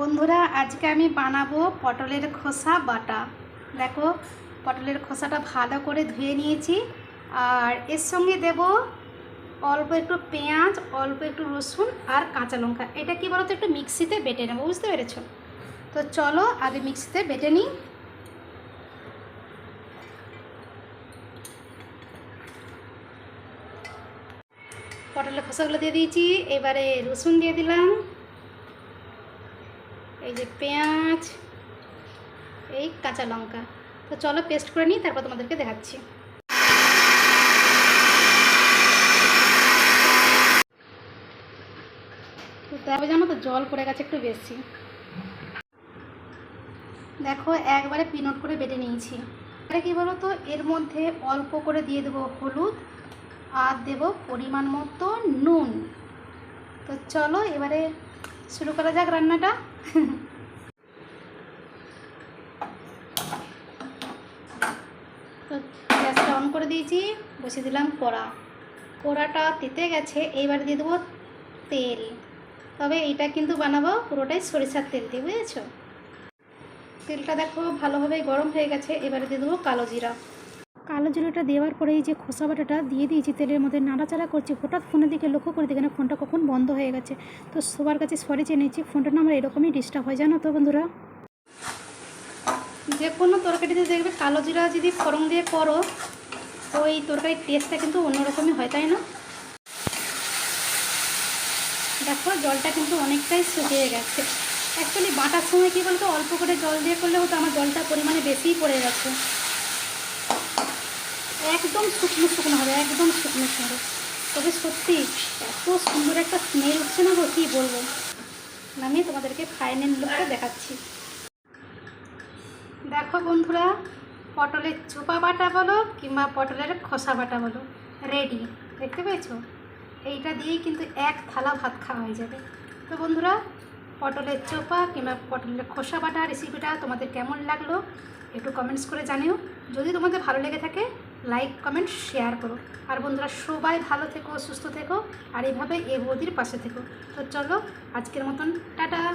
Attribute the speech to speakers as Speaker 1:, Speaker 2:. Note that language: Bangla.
Speaker 1: বন্ধুরা, আজকে আমি বানাবো পটলের খোসা বাটা। দেখো, পটলের খোসাটা ভালো করে ধুয়ে নিয়েছি। আর এর সঙ্গে দেব অল্প একটু পেঁয়াজ, অল্প একটু রসুন আর কাঁচা লঙ্কা। এটা কি বলতো, একটু মিক্সিতে বেটে নেব, বুঝতে পেরেছ? তো চলো, আগে মিক্সিতে বেটে নিই। পটলের খোসাগুলো দিয়ে দিয়েছি, এবারে রসুন দিয়ে দিলাম। এই যে পেঁয়াজ, এই কাঁচা লঙ্কা। তো চলো পেস্ট করে নিই, তারপর তোমাদেরকে দেখাচ্ছি। তো তারপর জানো তো জল পড়ে গেছে একটু বেশি। দেখো, একবারে পিনট করে বেটে নিয়েছি। এবারে কী বলো তো এর মধ্যে অল্প করে দিয়ে দেবো হলুদ আর দেব পরিমাণ মতো নুন। তো চলো এবারে শুরু করা যাক রান্নাটা। তো গ্যাসটা অন করে দিয়েছি, বসিয়ে দিলাম কড়া। কড়াটা তেতে গেছে এইবার দিয়ে দেবো তেল। তবে এইটা কিন্তু বানাবো পুরোটাই সরিষার তেল দিয়ে, বুঝেছ? তেলটা দেখো ভালোভাবে গরম হয়ে গেছে, এবারে দিয়ে দেবো কালো জিরা। কালো জিরাটা দেওয়ার পরে এই যে খোসা বাটাটা দিয়ে দিয়েছি, তেলের মধ্যে নাড়াচাড়া করছি, হঠাৎ ফোনের দিকে লক্ষ্য করে দেখে ফোনটা কখন বন্ধ হয়ে গেছে। তো সবার কাছে সরি চেয়ে নিয়েছি ফোনটা না আমার এরকমই ডিস্টার্ব হয়, জানো তো বন্ধুরা। যে কোনো তরকারিতে দেখবে কালো জিরা যদি ফরং দিয়ে করো, তো এই তরকারির টেস্টটা কিন্তু অন্যরকমই হয়, তাই না? দেখো, জলটা কিন্তু অনেকটাই শুকিয়ে গেছে। অ্যাকচুয়ালি বাটার সময় কী বলতো, অল্প করে জল দিয়ে করলে হতো আমার জলটা পরিমাণে বেশিই পড়ে গেছে। একদম শুকনো শুকনো হবে, একদম শুকনো শুকনো তবে সত্যি এত সুন্দর একটা স্মেল উঠছে না গো, কী বলব? আমি তোমাদেরকে ফাইনাল লুকটা দেখাচ্ছি। দেখো বন্ধুরা, পটলের চোপা বাটা বলো কিংবা পটলের খোসা বাটা বলো রেডি দেখতে পেয়েছ? এইটা দিয়েই কিন্তু এক থালা ভাত খাওয়া হয়ে যাবে। তো বন্ধুরা, পটলের চোপা কিংবা পটলের খোসা বাটা রেসিপিটা তোমাদের কেমন লাগল একটু কমেন্টস করে জানিও। যদি তোমাদের ভালো লেগে থাকে লাইক কমেন্ট শেয়ার করো। আর বন্ধুরা, সবাই ভালো থেকো, সুস্থ থেকো, আর এইভাবে এ বৌদির পাশে থেকো। তো চলো, আজকের মতন, টাটা।